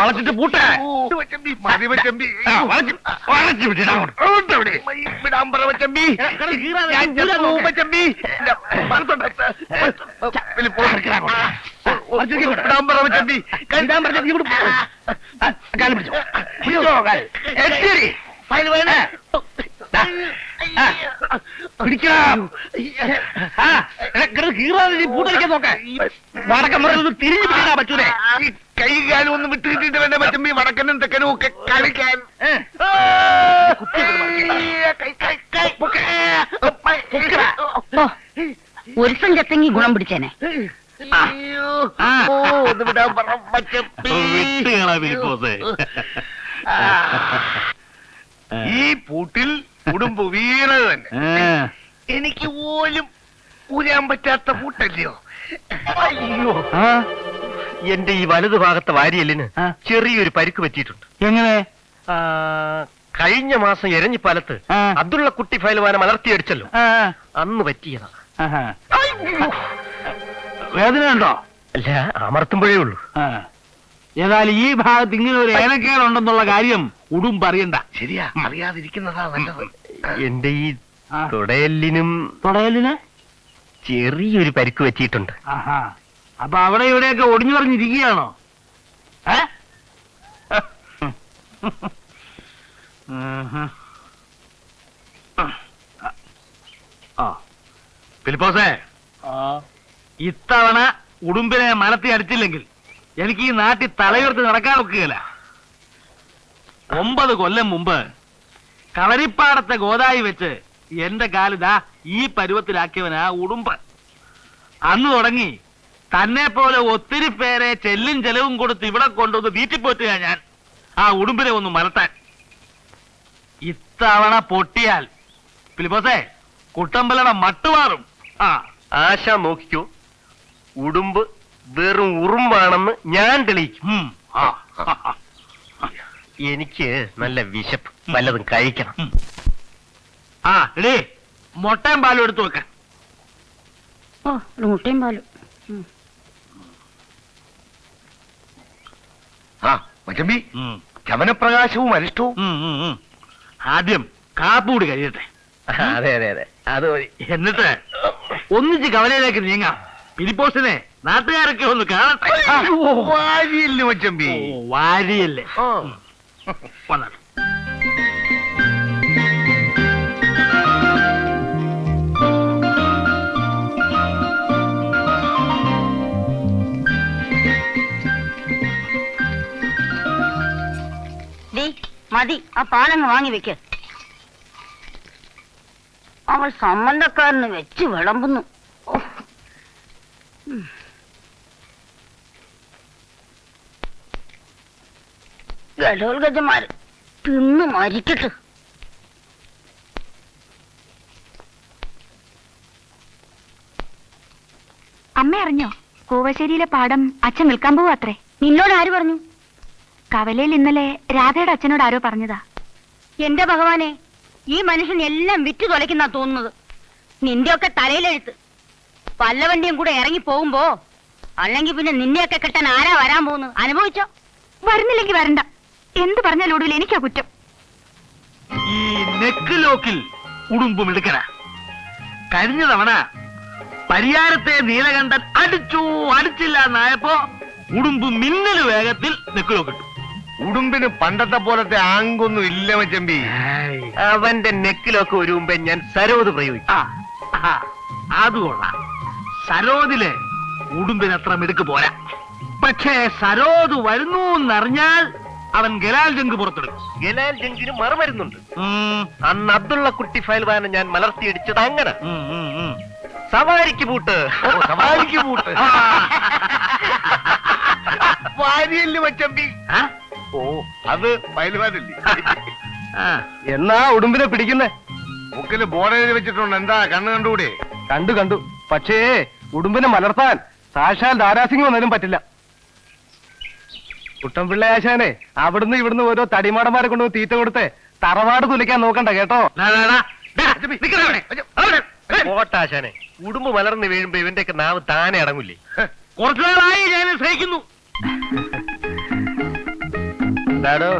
വളച്ചിട്ട് പൂട്ടെ. പിടിച്ചോ. പൂട്ടടിക്കാൻ നോക്ക. വടക്കം പറഞ്ഞത് തിരിഞ്ഞു പറ്റൂലേ കൈ കാലും ഒന്ന് വിട്ട് കിട്ടിയിട്ട് വേണ്ട മച്ചമ്പി വടക്കനും തെക്കനും ഒക്കെ കളിക്കാൻ. ഒരു കൈ, കൈ, കൈ. ഓ ഒരുത്തൻ ചത്തെങ്കി ഗുണം പിടിച്ചേനെ. ഒന്ന് വിടാൻ പറ. വിട്ടുകളാ. ഈ പൂട്ടിൽ ഉടുമ്പ് വീണത് തന്നെ. എനിക്ക് പോലും ഊരാൻ പറ്റാത്ത പൂട്ടല്ലയോ? അയ്യോ. എന്റെ ഈ വലതു ഭാഗത്തെ വാരിയലിന് ചെറിയൊരു പരിക്ക് പറ്റിയിട്ടുണ്ട്. എങ്ങനെ? കഴിഞ്ഞ മാസം എരഞ്ഞിപ്പാലത്ത്. അബ്ദുള്ള കുട്ടി ഫയൽവാനം അലർത്തിയടിച്ചല്ലോ. അന്ന് പറ്റിയതാ. വേദന ഉണ്ടോ? അല്ല അമർത്തുമ്പോഴേ ഉള്ളൂ. ഏതായാലും ഈ ഭാഗത്ത് ഇങ്ങനെ ഒരു ഏനക്കേടുണ്ടെന്നുള്ള കാര്യം ഉടുമ്പറിയണ്ട. പറയണ്ട ശരിയാ അറിയാതിരിക്കുന്നതാ നല്ലത്. എന്റെ ഈ. തുടയലിനും തുടയലിന് ചെറിയൊരു പരിക്ക് വെച്ചിട്ടുണ്ട് അപ്പൊ അവിടെ ഇവിടെയൊക്കെ ഒടിഞ്ഞു പറഞ്ഞിരിക്കുകയാണോ? ഫിലിപ്പോസേ ഇത്തവണ ഉടുമ്പിനെ മലത്തി അടിച്ചില്ലെങ്കിൽ എനിക്ക് ഈ നാട്ടിൽ തലയുയർത്തി നടക്കാൻ ഒക്കുകയില്ല. ഒമ്പത് കൊല്ലം മുമ്പ് കളരിപ്പാടത്തെ ഗോതായി വെച്ച് എന്റെ കാലിതാ ഈ പരുവത്തിലാക്കിയവനാ ഉടുമ്പ്. അന്ന് തുടങ്ങി തന്നെ പോലെ ഒത്തിരി പേരെ ചെല്ലും ചെലവും കൊടുത്ത് ഇവിടെ കൊണ്ടുവന്ന് വീട്ടിപ്പോറ്റുക ഞാൻ. ആ ഉടുമ്പിനെ ഒന്ന് മലത്താൻ. ഇത്തവണ പൊട്ടിയാൽ ഫിലിപ്പോസേ കുട്ടമ്പലയുടെ മട്ടുമാറും ആ. ആശ നോക്കിക്കോ ഉടുമ്പ് വെറും ഉറുമ്പാണെന്ന് ഞാൻ തെളിയിക്കും. ആ. എനിക്ക് നല്ല വിശപ്പ്. വല്ലതും കഴിക്കണം. ആ എടീ മുട്ടയും പാലും എടുത്തു വെക്ക. ഓ മുട്ടയും പാലും. ആ മച്ചമ്പി ചമനപ്രകാശവും അരിഷ്ടവും. ആദ്യം കാപ്പുകൂടി കഴിയട്ടെ. അതെ അതെ അതെ. അത് എന്നിട്ട് ഒന്നിച്ച് കവലയിലേക്ക് നീങ്ങാം. പിരിപ്പോസിനെ നാട്ടുകാരൊക്കെ ഒന്ന് കാണട്ടെ. വാരിയല്ലേ മച്ചമ്പി. ഓ, വാരിയല്ലേ. ഉം. വന്നാട്ടെ മതി ആ പാലങ്ങ് വാങ്ങി വെക്ക് അവൾ സംബന്ധക്കാരന് വെച്ച് വിളമ്പുന്നു തിന്നു മരിക്കട്ടെ. അമ്മ അറിഞ്ഞോ? കൂവശ്ശേരിയിലെ പാടം അച്ഛൻ നിൽക്കാൻ പോവാ അത്രേ. നിന്നോട് ആര് പറഞ്ഞു? കവലയിൽ ഇന്നലെ രാധയുടെ അച്ഛനോട് ആരോ പറഞ്ഞതാ. എന്റെ ഭഗവാനെ ഈ മനുഷ്യൻ എല്ലാം വിറ്റു തുലയ്ക്കുന്ന തോന്നുന്നത്. നിന്റെയൊക്കെ തലയിലെഴുത്ത്. പല്ലവണ്ടിയും കൂടെ ഇറങ്ങി പോകുമ്പോ അല്ലെങ്കിൽ പിന്നെ നിന്നെയൊക്കെ കെട്ടാൻ ആരാ വരാൻ പോകുന്നത്? അനുഭവിച്ചോ? വരുന്നില്ലെങ്കിൽ വരണ്ട. എന്ത് പറഞ്ഞാലും ഒടുവിൽ എനിക്കാ കുറ്റം. ഈ നെക്ക് ലോക്കിൽ ഉടുമ്പും എടുക്കണ. കഴിഞ്ഞ തവണ പരിയാരത്തെ നീലകണ്ഠൻ അടിച്ചു അടിച്ചില്ല എന്നായപ്പോ ഉടുമ്പ് മിന്നൽ വേഗത്തിൽ നെക്ക് ലോക്കിട്ടു ഉടുമ്പിന് പണ്ടത്തെ പോലത്തെ ആങ്കൊന്നും ഇല്ല മച്ചമ്പി അവന്റെ നെക്കിലൊക്കെ ഒരു മുമ്പേ ഞാൻ സരോദ് പ്രയോഗിക്കും ആ, ആ, അത് കൊള്ളാം. സരോദിലെ ഉടുമ്പിന് അത്ര മിടുക്ക് പോരാ. പക്ഷേ സരോദ് വരുന്നു എന്നറിഞ്ഞാൽ അവൻ ഗലാൽ ജംഗ് പുറത്തെടുക്കും. ഗലാൽ ജംഗിന് മറുമരുന്നുണ്ട്. അന്ന് അബ്ദുള്ള കുട്ടി ഫയൽവാനം ഞാൻ മലർത്തിയടിച്ചത് അങ്ങനെ. സവാരിക്ക് പൂട്ട്. സവാരിക്ക് പൂട്ട്. ആ, വാരിയല്ല മച്ചമ്പി. ഓ അത് ഫയൽവാനല്ലേ. എന്നാ ഉടുമ്പിനെ പിടിക്കുന്നേ? മുക്കിൽ ബോർഡ് വെച്ചിട്ടുണ്ട്. എന്താ കണ്ണ് കണ്ടുകൂടെ? കണ്ടു കണ്ടു. പക്ഷേ ഉടുമ്പിനെ മലർത്താൻ സാക്ഷാൽ ദാരാസിംഗ് വന്നാലും പറ്റില്ല. കുട്ടംപിള്ള ആശാനെ അവിടുന്ന് ഇവിടുന്ന് ഓരോ തടിമാടന്മാരെ കൊണ്ട് തീറ്റ കൊടുത്ത് തറവാട് തുലിക്കാൻ നോക്കണ്ട കേട്ടോ? ആശാനെ. ഉടുമ്പ് വളർന്ന് വീഴുമ്പോ ഇവന്റെ ഒക്കെ നാവ് താനെ അടങ്ങില്ലേ? കുറച്ചു നാളായി ഞാൻ സഹിക്കുന്നു എന്താടോ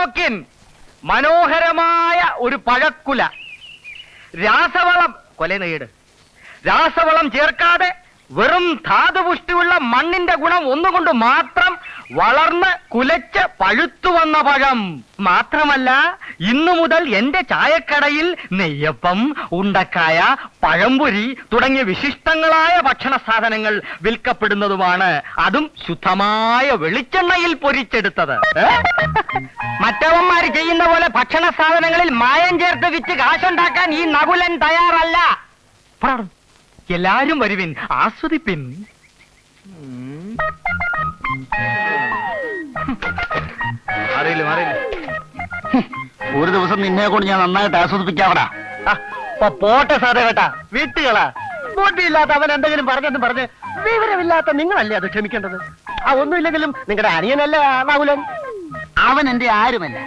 നോക്കിൻ. മനോഹരമായ ഒരു പഴക്കുല. രാസവളം കൊല നേട് രാസവളം ചേർക്കാതെ വെറും ധാതുപുഷ്ടിയുള്ള മണ്ണിന്റെ ഗുണം ഒന്നുകൊണ്ട് മാത്രം വളർന്ന് കുലച്ച് പഴുത്തു വന്ന പഴം. മാത്രമല്ല ഇന്നു മുതൽ എന്റെ ചായക്കടയിൽ നെയ്യപ്പം ഉണ്ടക്കായ പഴംപൊരി തുടങ്ങിയ വിശിഷ്ടങ്ങളായ ഭക്ഷണ സാധനങ്ങൾ വിൽക്കപ്പെടുന്നതുമാണ്. അതും ശുദ്ധമായ വെളിച്ചെണ്ണയിൽ പൊരിച്ചെടുത്തത്? മറ്റവന്മാര് ചെയ്യുന്ന പോലെ ഭക്ഷണ സാധനങ്ങളിൽ മായം ചേർത്ത് വിറ്റ് കാശുണ്ടാക്കാൻ ഈ നകുലൻ തയ്യാറല്ല. എല്ലാരും വരുവിൻ ആസ്വദിപ്പിൻ. അറിയില്ല അറിയില്ല ഒരു ദിവസം നിന്നെ കൊണ്ട് ഞാൻ നന്നായിട്ട് ആസ്വദിപ്പിക്കാവടാ. പോട്ടെ സാറേ കേട്ടാ വീട്ടുകളാ. ബോട്ടിയില്ലാത്ത അവൻ എന്തെങ്കിലും പറഞ്ഞെന്ന് പറഞ്ഞ് വിവരമില്ലാത്ത നിങ്ങളല്ലേ അത് ക്ഷമിക്കേണ്ടത്? ആ ഒന്നുമില്ലെങ്കിലും നിങ്ങളുടെ അനിയനല്ലേ നകുലൻ? അവൻ എന്റെ ആരുമല്ല.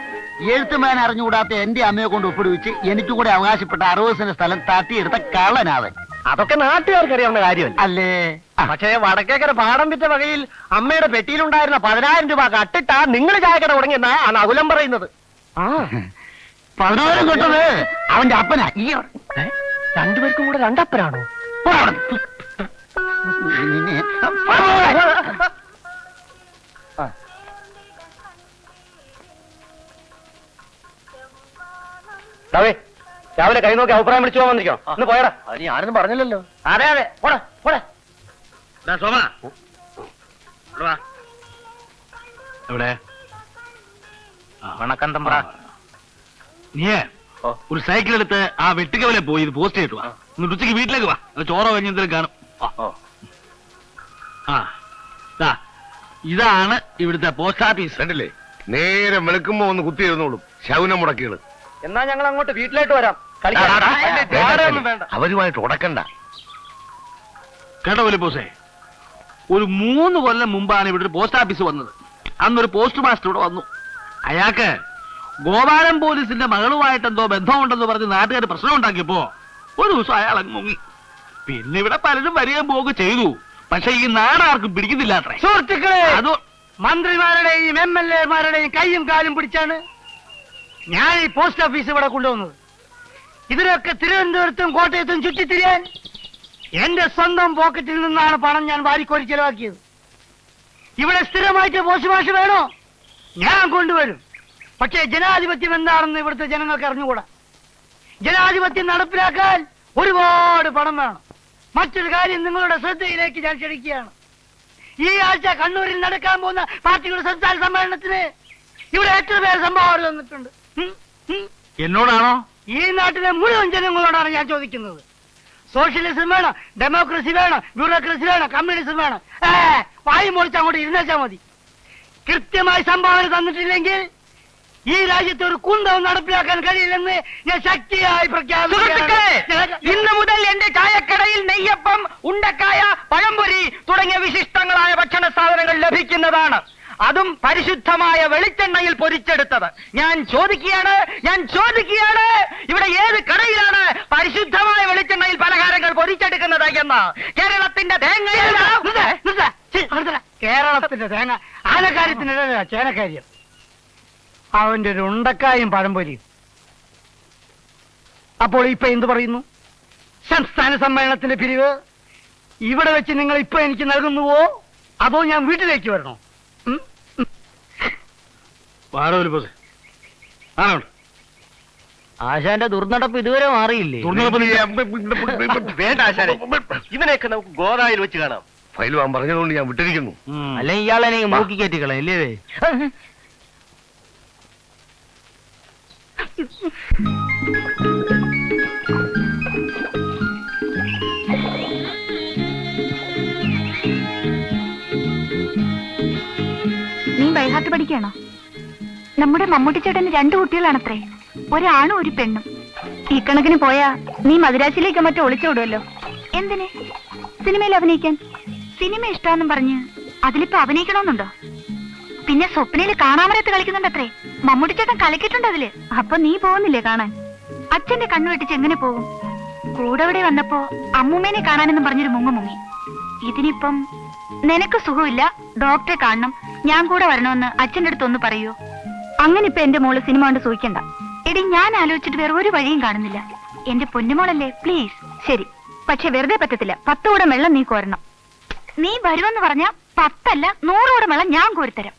എഴുത്തുമാൻ അറിഞ്ഞുകൂടാത്ത എന്റെ അമ്മയെ കൊണ്ട് ഒപ്പിടുവിച്ച് എനിക്കും കൂടെ അവകാശപ്പെട്ട അറുപത് സെന്റ് സ്ഥലം തട്ടിയെടുത്ത കള്ളനാവൻ. അതൊക്കെ നാട്ടുകാർക്ക് അറിയാവുന്ന കാര്യമല്ല? അല്ലേ? പക്ഷേ വടക്കേക്കര പാടം വിറ്റ വകയിൽ അമ്മയുടെ പെട്ടിയിലുണ്ടായിരുന്ന പതിനായിരം രൂപ കട്ടിട്ടാ നിങ്ങൾ ചായക്കട തുടങ്ങിയെന്നാ ആ നകുലം പറയുന്നത്. ആ. പതിനായിരം കിട്ടത് അവന്റെ അപ്പനാ. ഈ? രണ്ടുപേർക്കും കൂടെ രണ്ടപ്പനാണോ? പോടാ. രാവിലെ കൈ നോക്കി അഭിപ്രായം വിളിച്ചു പോകാൻ വന്നിരിക്കോ ഒന്ന് പോയടാ. നീ ഞാനൊന്നും പറഞ്ഞില്ലല്ലോ. അതെ അതെ. പോടാ പോടാ. സോമ. എവിടെ? വണക്കം തമ്പ്ര നീയേ. ഒരു സൈക്കിൾ എടുത്ത് ആ വെട്ടിക്കവലെ പോയി ഇത് പോസ്റ്റ് ചെയ്തിട്ട് വാ. എന്നിട്ട് ഉച്ചയ്ക്ക് വീട്ടിലേക്ക് വാ. ചോറോ ചോറ കഴിഞ്ഞ കാണും. ആ. ഇതാണ് ഇവിടുത്തെ പോസ്റ്റ് ഓഫീസ്. കണ്ടില്ലേ? നേരെ വെളുക്കുമ്പോ ഒന്ന് കുത്തിയിരുന്നോളും ശൗനം മുടക്കികൾ. എന്നാ ഞങ്ങൾ അങ്ങോട്ട് വീട്ടിലായിട്ട് വരാം. അവരുമായിട്ട് ഉടക്കണ്ട. കേട്ടോ പോസേ. ഒരു മൂന്ന് കൊല്ലം മുമ്പാണ് ഇവിടെ ഒരു പോസ്റ്റ് ഓഫീസ് വന്നത്. അന്നൊരു പോസ്റ്റ് മാസ്റ്റർ ഇവിടെ വന്നു. അയാൾക്ക് ഗോപാലം പോലീസിന്റെ മകളുമായിട്ട് എന്തോ ബന്ധമുണ്ടെന്ന് പറഞ്ഞ് നാട്ടുകാർ പ്രശ്നം ഉണ്ടാക്കിയപ്പോ ഒരു ദിവസം അയാൾ അങ്ങ് മുങ്ങി. പിന്നെ ഇവിടെ പലരും വരികയും പോവുകയും ചെയ്തു. പക്ഷെ ഈ നാടാർക്കും പിടിക്കുന്നില്ല അത്രേ. സുഹൃത്തുക്കളെ അത് മന്ത്രിമാരുടെയും എം എൽ എമാരുടെയും കൈയും കാലും പിടിച്ചാണ് ഞാൻ ഈ പോസ്റ്റ് ഓഫീസ് ഇവിടെ കൊണ്ടുവന്നത്. ഇതിനൊക്കെ തിരുവനന്തപുരത്തും കോട്ടയത്തും ചുറ്റിത്തിരിയാൻ എന്റെ സ്വന്തം പോക്കറ്റിൽ നിന്നാണ് പണം ഞാൻ വാരിക്കോരി ചെലവാക്കിയത്. ഇവിടെ സ്ഥിരമായിട്ട് പോസ്റ്റ് മാഷ് വേണോ? ഞാൻ കൊണ്ടുവരും. പക്ഷേ ജനാധിപത്യം എന്താണെന്ന് ഇവിടുത്തെ ജനങ്ങൾക്ക് അറിഞ്ഞുകൂടാ. ജനാധിപത്യം നടപ്പിലാക്കാൻ ഒരുപാട് പണം വേണം. മറ്റൊരു കാര്യം നിങ്ങളുടെ ശ്രദ്ധയിലേക്ക് ഞാൻ ക്ഷണിക്കുകയാണ്. ഈ ആഴ്ച കണ്ണൂരിൽ നടക്കാൻ പോകുന്ന പാർട്ടിയുടെ സംസ്ഥാന സമ്മേളനത്തിന് ഇവിടെ എത്ര പേര് സംഭാവന തന്നിട്ടുണ്ട്? എന്നോടാണോ? ഈ നാട്ടിലെ മുഴുവൻ ജനങ്ങളോടാണ് ഞാൻ ചോദിക്കുന്നത്. സോഷ്യലിസം വേണം ഡെമോക്രസി വേണം ബ്യൂറോക്രസി വേണം കമ്മ്യൂണിസം വേണം. വായി വായു മുറിച്ച് അങ്ങോട്ട് ഇരുന്നേച്ചാ മതി. കൃത്യമായി സംഭാവന തന്നിട്ടില്ലെങ്കിൽ ഈ രാജ്യത്ത് ഒരു കുന്തവും നടപ്പിലാക്കാൻ കഴിയില്ലെന്ന് ഞാൻ ശക്തിയായി പ്രഖ്യാപിക്കുന്നു. ഇന്ന് മുതൽ എന്റെ ചായക്കടയിൽ നെയ്യപ്പം ഉണ്ടക്കായ പഴംപൊരി തുടങ്ങിയ വിശിഷ്ടങ്ങളായ ഭക്ഷണ സാധനങ്ങൾ ലഭിക്കുന്നതാണ്. അതും പരിശുദ്ധമായ വെളിച്ചെണ്ണയിൽ പൊരിച്ചെടുത്തത് ഞാൻ ചോദിക്കുകയാണ് ഞാൻ ചോദിക്കുകയാണ് ഇവിടെ ഏത് കടയിലാണ് പരിശുദ്ധമായ വെളിച്ചെണ്ണയിൽ പലഹാരങ്ങൾ പൊരിച്ചെടുക്കുന്നത് എന്ന്? കേരളത്തിന്റെ തേങ്ങ കേരളത്തിന്റെ തേങ്ങ ആലക്കാര്യത്തിന്റെ ചേനക്കാര്യം. അവന്റെ ഒരു ഉണ്ടക്കായും പഴംപൊരിയും. അപ്പോൾ ഇപ്പൊ എന്ത് പറയുന്നു? സംസ്ഥാന സമ്മേളനത്തിന്റെ പിരിവ് ഇവിടെ വെച്ച് നിങ്ങൾ ഇപ്പൊ എനിക്ക് നൽകുന്നുവോ? അതോ ഞാൻ വീട്ടിലേക്ക് വരണോ? ആണോ ആശാന്റെ ദുർനടപ്പ് ഇതുവരെ മാറിയില്ലേ? വേണ്ട ആശാനെ. ഇവനെയൊക്കെ നമുക്ക് ഗോദായിൽ വെച്ച് കാണാം. ഫയൽ വാൻ പറഞ്ഞതുകൊണ്ട് ഞാൻ വിട്ടിരിക്കുന്നു. അല്ലെ ഇയാളെ മൂക്കി കയറ്റിക്കളെ അല്ലേ നീ ബൈഹാർട്ട് പഠിക്കുകയാണോ? നമ്മുടെ മമ്മൂട്ടി ചേട്ടന് രണ്ടു കുട്ടികളാണത്രേ. ഒരാണും ഒരു പെണ്ണും. ഈ കണക്കിന് പോയാ നീ മദുരാശിയിലേക്ക് മറ്റോ ഒളിച്ചോടുമല്ലോ എന്തിനെ? സിനിമയിൽ അഭിനയിക്കാൻ? സിനിമ ഇഷ്ടാന്നും പറഞ്ഞ് അതിലിപ്പോ അഭിനയിക്കണമെന്നുണ്ടോ? പിന്നെ സ്വപ്നയിൽ കാണാമരത്ത് കളിക്കുന്നുണ്ടത്രേ. മമ്മൂട്ടി ചേട്ടൻ കളിക്കിട്ടുണ്ട് അതിൽ. അപ്പൊ നീ പോകുന്നില്ലേ കാണാൻ? അച്ഛന്റെ കണ്ണു വെട്ടിച്ച് എങ്ങനെ പോകും? കൂടെ ഇവിടെ വന്നപ്പോ അമ്മൂമ്മേനെ കാണാനെന്നും പറഞ്ഞൊരു മുങ്ങ മുങ്ങി. ഇതിനിപ്പം നിനക്ക് സുഖമില്ല ഡോക്ടറെ കാണണം ഞാൻ കൂടെ വരണമെന്ന് അച്ഛന്റെ അടുത്ത് ഒന്ന് പറയൂ? അങ്ങനെ ഇപ്പൊ എന്റെ മോൾ സിനിമ കൊണ്ട് സൂചിക്കണ്ട എടി ഞാൻ ആലോചിച്ചിട്ട് വേറെ ഒരു വഴിയും കാണുന്നില്ല. എന്റെ പൊന്നുമോളല്ലേ? പ്ലീസ് ശരി. പക്ഷെ വെറുതെ പറ്റത്തില്ല. പത്ത് കൂടെ വെള്ളം നീ കോരണം. നീ വരുമെന്ന് പറഞ്ഞ പത്തല്ല നൂറോടെ വെള്ളം ഞാൻ കോരിത്തരാം.